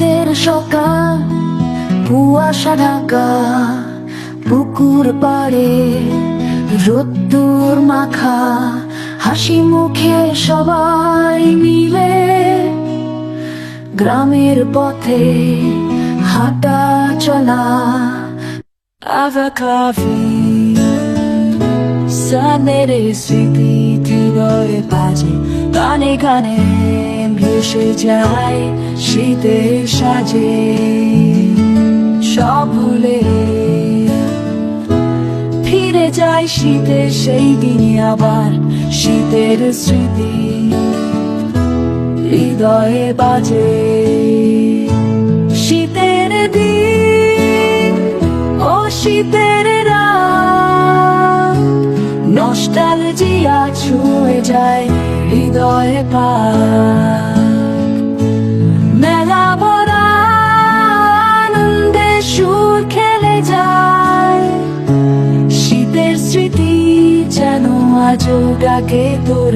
শীতের সকাল, কুয়াশা ঢাকা, পুকুর পাড়ে, রোদ্দুর মাখা, হাসি মুখে সবাই মিলে গ্রামের পথে হাঁটা চলা Avocado সানের স্মৃতি হৃদয়ে বাজে গানে গানে ভেসে যায় শীতের সাজে সব ভুলে ফিরে যায় শীতের সেই দিনে আবার শীতের স্মৃতি হৃদয়ে বাজে যায় হৃদয়ে পা মেলা ভরা আনন্দে সুর খেলে যায়। শীতের স্মৃতি যেন আজও ডাকে তোর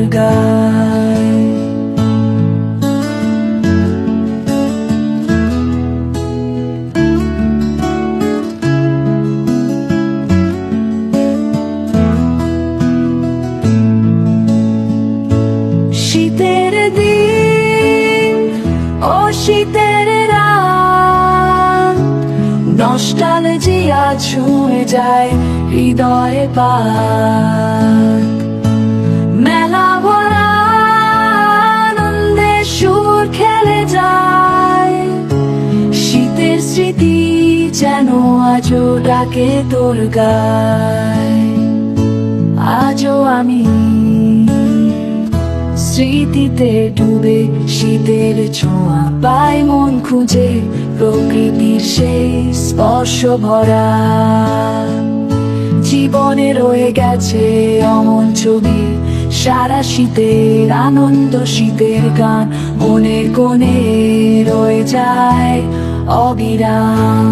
শীতের রাত। নস্টালজিয়া ছুঁয়ে যায় হৃদয়ে পাত মেলা সুর খেলে যায়। শীতের স্মৃতি যেন আজও ডাকে তোর গায়। আজও আমি স্মৃতিতে ডুবে শীতের ছোঁয়া পায় মন খুঁজে প্রকৃতির সেই স্পর্শ ভরা। জীবনে রয়ে গেছে অমন ছবি, সারা শীতের আনন্দ, শীতের গান, মনে কোণে রয়ে যায় অবিরাম।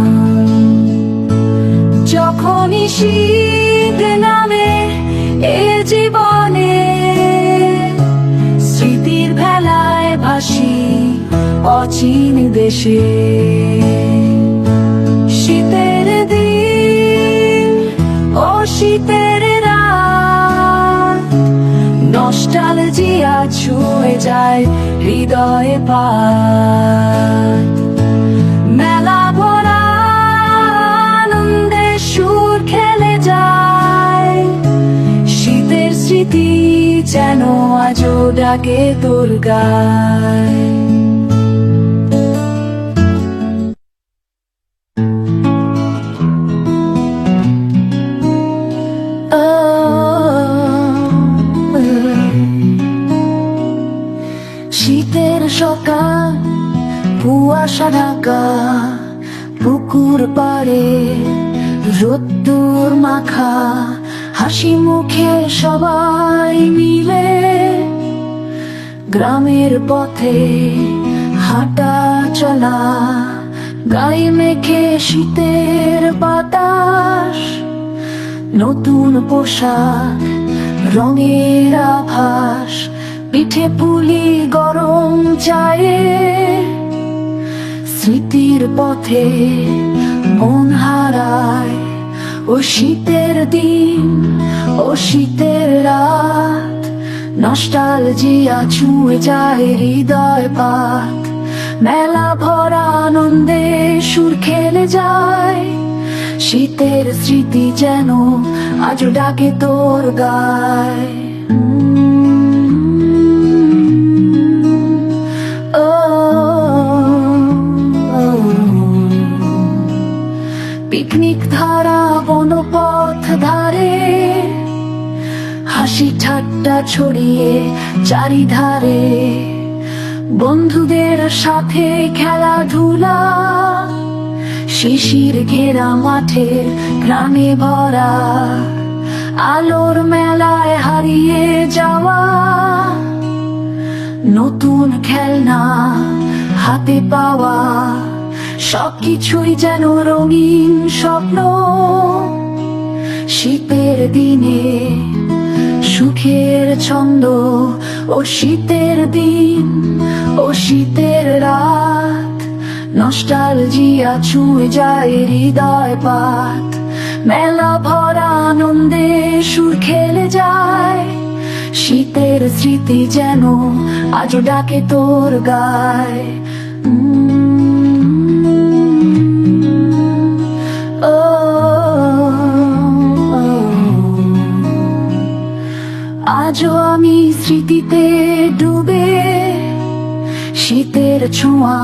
যখনই শীত অচিন দেশে। শীতের দিন ও শীতের রাত। নস্টালজিয়া ছুঁয়ে যায় হৃদয়ে পাত মেলা ভরা সুর খেলে যায়। শীতের স্মৃতি যেন আজও ডাকে তোর ঢাকা পুকুর পাড়ে, রোদ্দুর মাখা, হাসি মুখে সবাই মিলে গ্রামের পথে হাঁটা চলা, গায়ে মেখে শীতের বাতাস, নতুন পোশাক, রঙের আভাস, পিঠে পুলি গরম চায়ে স্মৃতির পথে মন হারায়। ও শীতের দিন, ও শীতের রাত, নস্টালজিয়া ছুঁয়ে যায় হৃদয় পাত। মেলা ভরা আনন্দে সুর খেলে যায়। শীতের স্মৃতি যেন আজও ডাকে তোর গায়। ধারে হাসি ঠাট্টা ছড়িয়ে চারিধারে। বন্ধুদের সাথে খেলাধুলা। শিশির ঘেরা মাঠের গ্রামে ভরা। আলোর মেলায় হারিয়ে যাওয়া। নতুন খেলনা হাতে পাওয়া। সবকিছুই যেন রঙিন স্বপ্ন। শীতের দিনে, সুখের ছন্দ, ও শীতের দিন, ও শীতের রাত। নস্টালজিয়া ছুঁয়ে যায় হৃদয় পাত। মেলা ভরা আনন্দে সুর খেলে যায়। শীতের স্মৃতি যেন আজও ডাকে তোর গায়। আজও আমি স্মৃতিতে ডুবে শীতের ছোঁয়া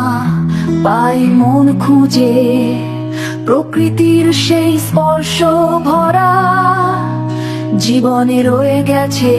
পাই মন খুঁজে। প্রকৃতির সেই স্পর্শ ভরা জীবনে রয়ে গেছে